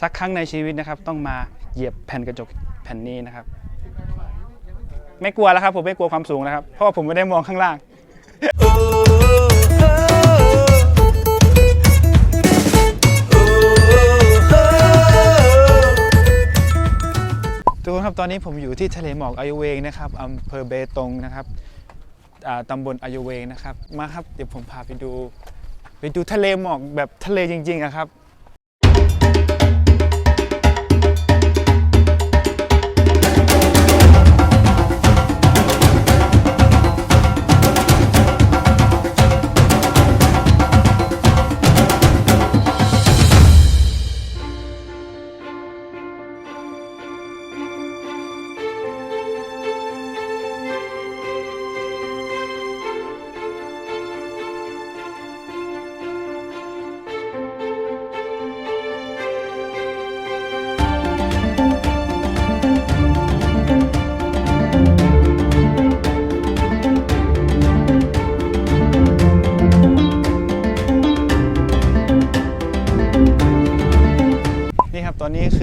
สักครั้งในชีวิตนะครับ ต้องมาเหยียบแผ่นกระจกแผ่นนี้นะครับ ไม่กลัวแล้วครับ ผมไม่กลัวความสูงนะครับ เพราะว่าผมไม่ได้มองข้างล่าง ทุกคนครับตอนนี้ผมอยู่ที่ทะเลหมอกอายุเวงนะครับอำเภอเบตงนะครับอ่าตำบลอายุเวงนะครับ มาครับเดี๋ยวผมพาไปดู ไปดูทะเลหมอกแบบทะเลจริงๆอะครับ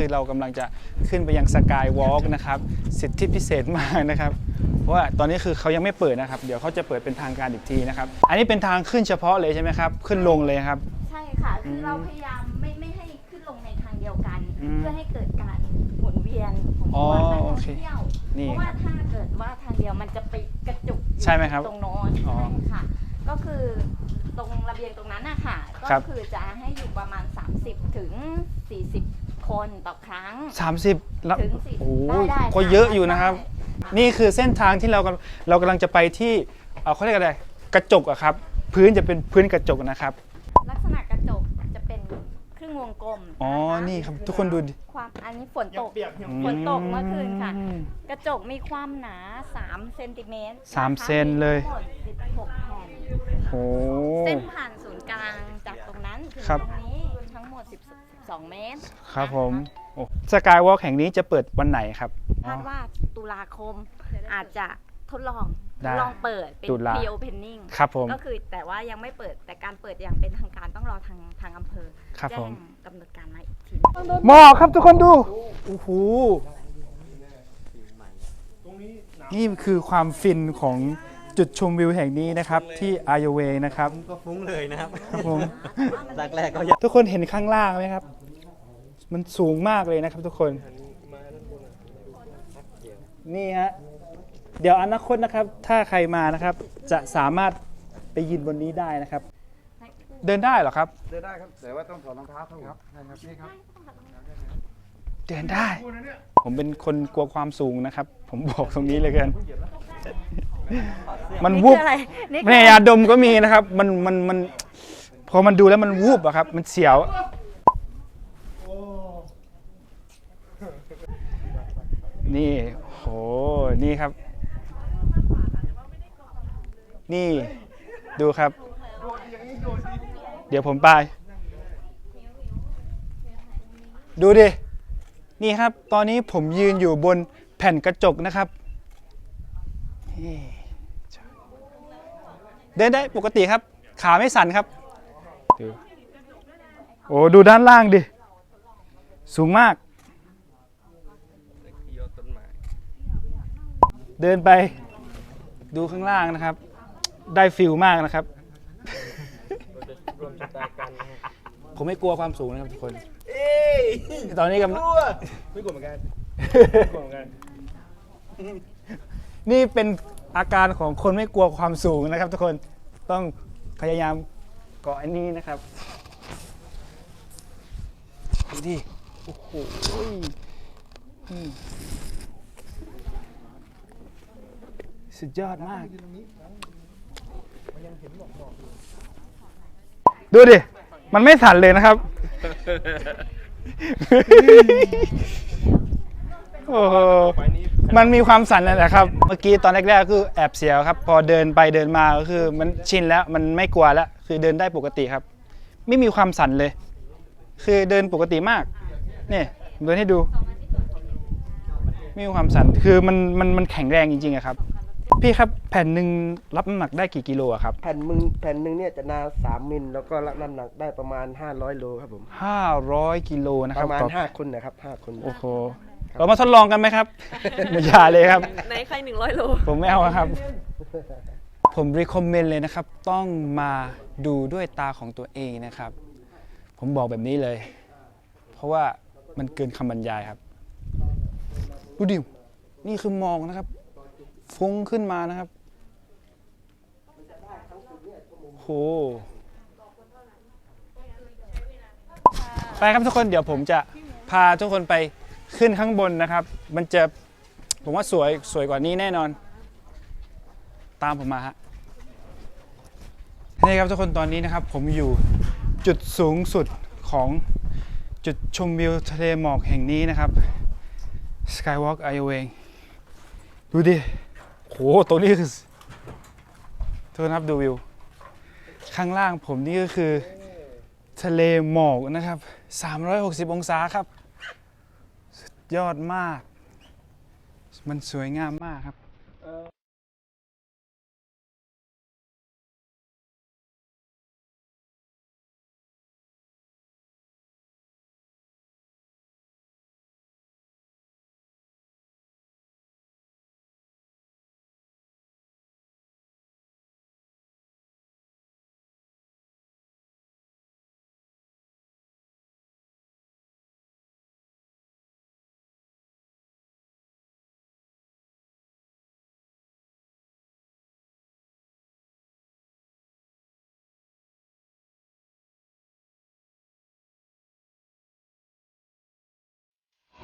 ครับตอนนี้คือเรากำลังจะขึ้นไปยังสกายวอล์กนะครับสิทธิพิเศษมากนะครับเพราะว่าตอนนี้คือเขายังไม่เปิดนะครับ เดี๋ยวเขาจะเปิดเป็นทางการอีกทีนะครับอันนี้เป็นทางขึ้นเฉพาะเลยใช่ไหมครับขึ้นลงเลยครับ ใช่ค่ะคือเราพยายามไม่ไม่ให้ขึ้นลงในทางเดียวกันอืมเพื่อให้เกิดการหมุนเวียนของอ๋อตัวนักโอท่องเคเที่ยวนี่เพราะว่าถ้าเกิดว่าทางเดียวมันจะไปกระจุกอยู่ใช่ไหมครับตรงโน้นอ๋อใช่ค่ะ ก็คือตรงระเบียงตรงนั้นนะคะก็ครับคือจะให้อยู่ประมาณ 30 ถึง 40 คนต่อครั้ง 30แล้วถึงสี่โอ้โหได้ได้ก็เยอะอยู่นะครับ ได้ นี่คือเส้นทางที่เรากำเรากำลังจะไปที่เอ่อเขาเรียกอะไรกระจกอะครับ พื้นจะเป็นพื้นกระจกนะครับ ลักษณะกระจกจะเป็นครึ่งวงกลมอ๋อะะนี่ครับทุกคนดูดิ ความอันนี้ฝนตกอืมฝนตกเมื่อคืนค่ะกระจกมีความหนา3เซนติเมตรสามนะคะเซนเลย มีทั้งหมด16แผ่นโอ้เส้นผ่านศูนย์กลางจากตรงนั้นถึงครับ ตรงนี้ทั้งหมด 12 เมตรครับผมสกายวอล์กแห่งนี้จะเปิดวันไหนครับ คาดว่าตุลาคมอาจจะทดลองได้ทดลองเปิดเป็น ตุลา pre opening ครับผม ก็คือแต่ว่ายังไม่เปิดแต่การเปิดอย่างเป็นทางการต้องรอทางทางอำเภอครับแจ้ผงมกำหนดการมาอีกทีหมอกครับทุกคนดู โอ้โห นี่คือความฟินของจุดชมวิวแห่งนี้นะครับ ที่อายเวนะครับ ก็ฟุ้งเลยนะครับ ครับผมแรกแรกๆก็ยังทุกคนเห็นข้างล่างไหมครับ มันสูงมากเลยนะครับทุกคน นี่ฮะ เดี๋ยวอนาคตนะครับ ถ้าใครมานะครับ จะสามารถไปยืนบนนี้ได้นะครับ เดินได้เหรอครับ เดินได้ครับ แต่ว่าต้องถอดรองเท้าครับครับใช่ครับนี่ครับ เดินได้ ผมเป็นคนกลัวความสูงนะครับ ผมบอกตรงนี้เลยกัน มันวูบคืออะไรนี่คือแม่ยาดมก็มีนะครับ มันมันมันพอมันดูแล้วมันวูบอะครับ มันเสียว นี่โหนี่ครับ นี่ดูครับ เดี๋ยวผมไป ดูดิ นี่ครับ ตอนนี้ผมยืนอยู่บนแผ่นกระจกนะครับเดินได้ปกติครับ ขาไม่สั่นครับโอ้ดูด้านล่างดิ สูงมาก เดินไปดูข้างล่างนะครับ ได้ฟิลมากนะครับผมไม่กลัวความสูงนะครับทุกคนตอนนี้กำลังไม่กลัวเหมือนกัน นี่เป็นอาการของคนไม่กลัวความสูงนะครับ ทุกคนต้องพยายามเกาะอันนี้นะครับดูดิโอ้โหอืม สุดยอดมาก ดูดิ มันไม่สั่นเลยนะครับ โอ้โหมันมีความสั่นนั่นแหละครับ เมื่อกี้ตอนแรกๆก็คือแอบเสียวครับ พอเดินไปเดินมาก็คือมันชินแล้ว มันไม่กลัวแล้ว คือเดินได้ปกติครับ ไม่มีความสั่นเลย คือเดินปกติมาก นี่ผมเดินให้ดู ไม่มีความสั่น คือมันมันมันแข็งแรงจริงๆอะครับ พี่ครับแผ่นหนึ่งรับน้ำหนักได้กี่กิโลอะครับแผ่นมึงแผ่นหนึ่งเนี่ยจะหนาสามมิลแล้วก็รับน้ำหนักได้ประมาณ 500โลครับผม500กิโลนะคปรับระมาณต่อ5คนนะครับ5คน โอ้โหเรามาทดลองกันไหมครับ อย่าเลยครับไหนใครหนึ่งร้อยโล ผมไม่เอาอะครับ ผมรีคอมเมนต์เลยนะครับ ต้องมาดูด้วยตาของตัวเองนะครับ ผมบอกแบบนี้เลย เพราะว่ามันเกินคำบรรยายครับ ดูดิ นี่คือหมอกนะครับ ฟุ้งขึ้นมานะครับโหไปครับทุกคนเดี๋ยวผมจะพาทุกคนไปขึ้นข้างบนนะครับ มันจะผมว่าสวยสวยกว่านี้แน่นอน ตามผมมาฮะนี่ครับทุกคนตอนนี้นะครับ ผมอยู่จุดสูงสุดของจุดชมวิวทะเลหมอกแห่งนี้นะครับ Skywalk ไอเวงดูดิ โหตรงนี้คือโทษนะครับดูวิว ข้างล่างผมนี่ก็คือ ทะเลหมอกนะครับ 360 องศาครับ สุดยอดมาก มันสวยงามมากครับ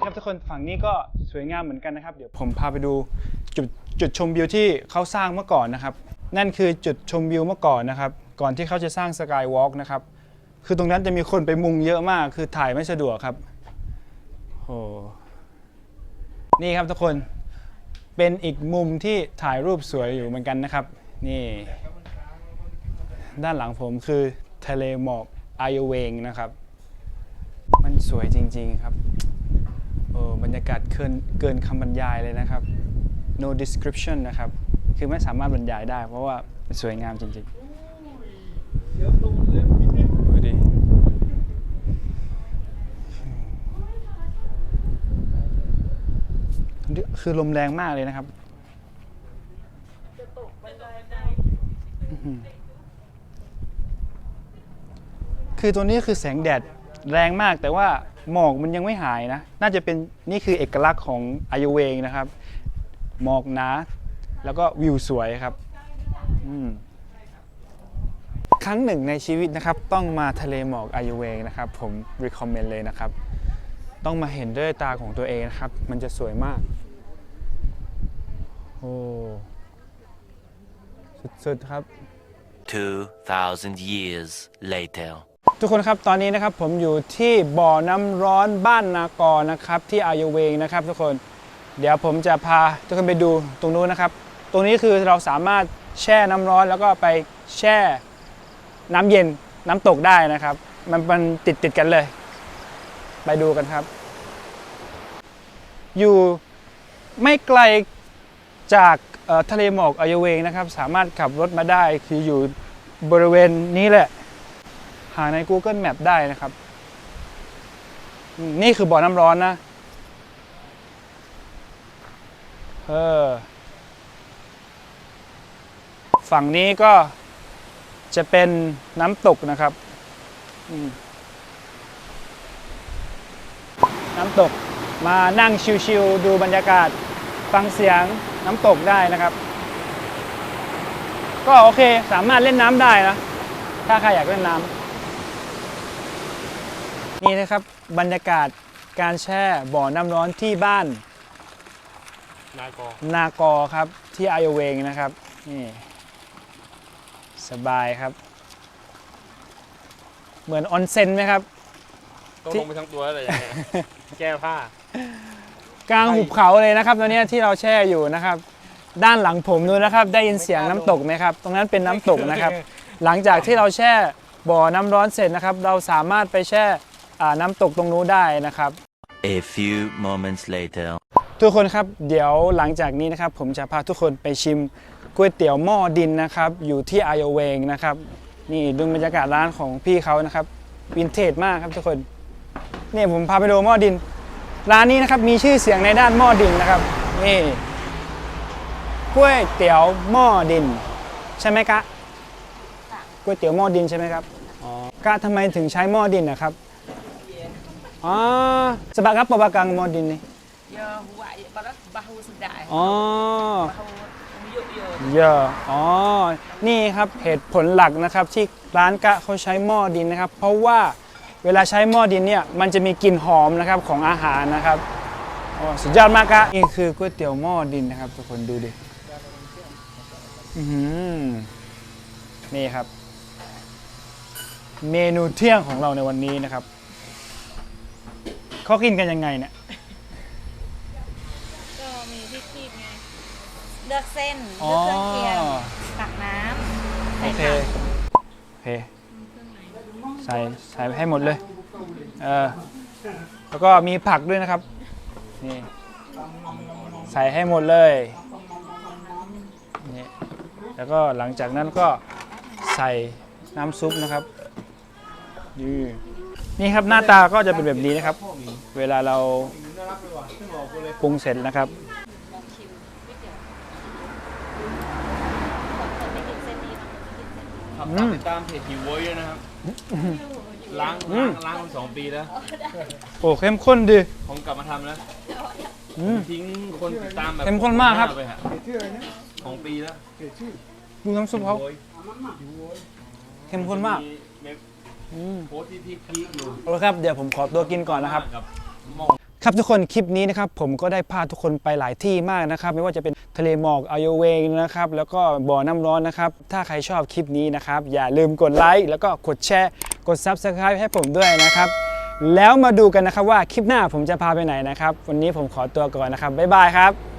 ครับทุกคนฝั่งนี้ก็สวยงามเหมือนกันนะครับ เดี๋ยวผมพาไปดูจุดจุดชมวิวที่เขาสร้างเมื่อก่อนนะครับ นั่นคือจุดชมวิวเมื่อก่อนนะครับ ก่อนที่เขาจะสร้างสกายวอล์กนะครับ คือตรงนั้นจะมีคนไปมุงเยอะมาก คือถ่ายไม่สะดวกครับโอ้นี่ครับทุกคนเป็นอีกมุมที่ถ่ายรูปสวยอยู่เหมือนกันนะครับ นี่ ด้านหลังผมคือทะเลหมอกไอเวงนะครับ มันสวยจริง ๆ ครับ โอ้บรรยากาศเกินเกินคำบรรยายเลยนะครับ no description นะครับ คือไม่สามารถบรรยายได้ เพราะว่ามันสวยงามจริงๆดูดิ คือลมแรงมากเลยนะครับ คือตัวนี้คือแสงแดดแรงมากแต่ว่า หมอกมันยังไม่หายนะ น่าจะเป็นนี่คือเอกลักษณ์ของอายุเวงนะครับ หมอกหนา แล้วก็วิวสวยครับอืมครั้งหนึ่งในชีวิตนะครับ ต้องมาทะเลหมอกอายุเวงนะครับ ผม recommend เลยนะครับ ต้องมาเห็นด้วยตาของตัวเองนะครับ มันจะสวยมาก โอ้ สุดๆครับ 2,000 years later. ทุกคนครับตอนนี้นะครับผมอยู่ที่บ่อน้ำร้อนบ้านนากอนะครับที่อายเวงนะครับทุกคน เดี๋ยวผมจะพาทุกคนไปดูตรงนู้นนะครับ ตรงนี้คือเราสามารถแช่น้ำร้อนแล้วก็ไปแช่น้ำเย็นน้ำตกได้นะครับ มันมันติดติดกันเลย ไปดูกันครับ อยู่ไม่ไกลจากทะเลหมอกอายเวงนะครับ สามารถขับรถมาได้คืออยู่บริเวณนี้แหละ หาใน Google Map ได้นะครับ นี่คือบ่อน้ำร้อนนะเออฝั่งนี้ก็จะเป็นน้ำตกนะครับ น้ำตกมานั่งชิวๆดูบรรยากาศฟังเสียงน้ำตกได้นะครับ ก็โอเคสามารถเล่นน้ำได้นะ ถ้าใครอยากเล่นน้ำ นี่นะครับบรรยากาศการแช่บ่อน้ำร้อนที่บ้านนากอ นากอครับที่ไอโอเวงนะครับนี่สบายครับ เหมือนออนเซ็นไหมครับ ต้องลงไปทั้งตัวเลยยังไงแก้ผ้า กลางหุบเขาเลยนะครับตอนนี้ที่เราแช่อยู่นะครับ ด้านหลังผมดูนะครับ ได้ยินเสียงน้ำตกไหมครับ ตรงนั้นเป็นน้ำตกนะครับ หลังจากที่เราแช่บ่อน้ำร้อนเสร็จนะครับ เราสามารถไปแช่ อ่าน้ำตกตรงนู้นได้นะครับ A few moments later. ทุกคนครับเดี๋ยวหลังจากนี้นะครับ ผมจะพาทุกคนไปชิมก๋วยเตี๋ยวหม้อดินนะครับ อยู่ที่อายเวงนะครับ นี่ดูบรรยากาศร้านของพี่เขานะครับวินเทจมากครับทุกคนนี่ผมพาไปดูหม้อดิน ร้านนี้นะครับมีชื่อเสียงในด้านหม้อดินนะครับนี่ก๋วยเตี๋ยวหม้อดิน ใช่ไหมกะก๋วยเตี๋ยวหม้อดินใช่ไหมครับอ๋อกะทำไมถึงใช้หม้อดินนะครับ อ๋อสบายครับปะบากังหม้อดินนี่ Yo huwag barat bahu sedai. อ๋อ Bahu yuk yuk. เยอะอ๋อ นี่ครับเหตุผลหลักนะครับที่ร้านกะเขาใช้หม้อดินนะครับ เพราะว่าเวลาใช้หม้อดินเนี่ยมันจะมีกลิ่นหอมนะครับของอาหารนะครับโอ้สุดยอดมากกะนี่คือก๋วยเตี๋ยวหม้อดินนะครับ ทุกคนดูดิอื้อหือนี่ครับ เมนูเที่ยงของเราในวันนี้นะครับ เขากินกันยังไงเนี่ย ก็มีที่คีบไง เลือกเส้นเลือกเครื่องเคียงตักน้ำโอใส่เค ผักโอเค ใส่ใส่ไปให้หมดเลย เออ แล้วก็มีผักด้วยนะครับ นี่ ใส่ให้หมดเลย นี่ แล้วก็หลังจากนั้นก็ใส่น้ำซุปนะครับนี่ นี่ครับหน้าตาก็จะเป็นแบบนี้นะครับ เวลาเราปรุงเสร็จนะครับคนไม่กินเส้นนี้เนาะไม่กินเส้นนี้ขับตามติดตามเพจหิวโวยด้วยนะครับล้างล้างล้างมาสองปีแล้ว โอ้เข้มข้นดีผมกลับมาทำแล้วอืมทิ้งคนติดตามแบบเข้มข้นมากครับไปฮะสองปีแล้วดูน้ำซุปเขาโวยเข้มข้นมากเมม อืมโพสต์ที่พีคๆอยู่เอาละครับเดี๋ยวผมขอตัวกินก่อนนะครับ กับหมอครับทุกคนคลิปนี้นะครับผมก็ได้พาทุกคนไปหลายที่มากนะครับ ไม่ว่าจะเป็นทะเลหมอกอโยเวงนะครับ แล้วก็บ่อน้ำร้อนนะครับ ถ้าใครชอบคลิปนี้นะครับ อย่าลืมกดไลค์แล้วก็กดแชร์ กด Subscribe ให้ผมด้วยนะครับ แล้วมาดูกันนะครับว่าคลิปหน้าผมจะพาไปไหนนะครับ วันนี้ผมขอตัวก่อนนะครับบ๊ายบายครับ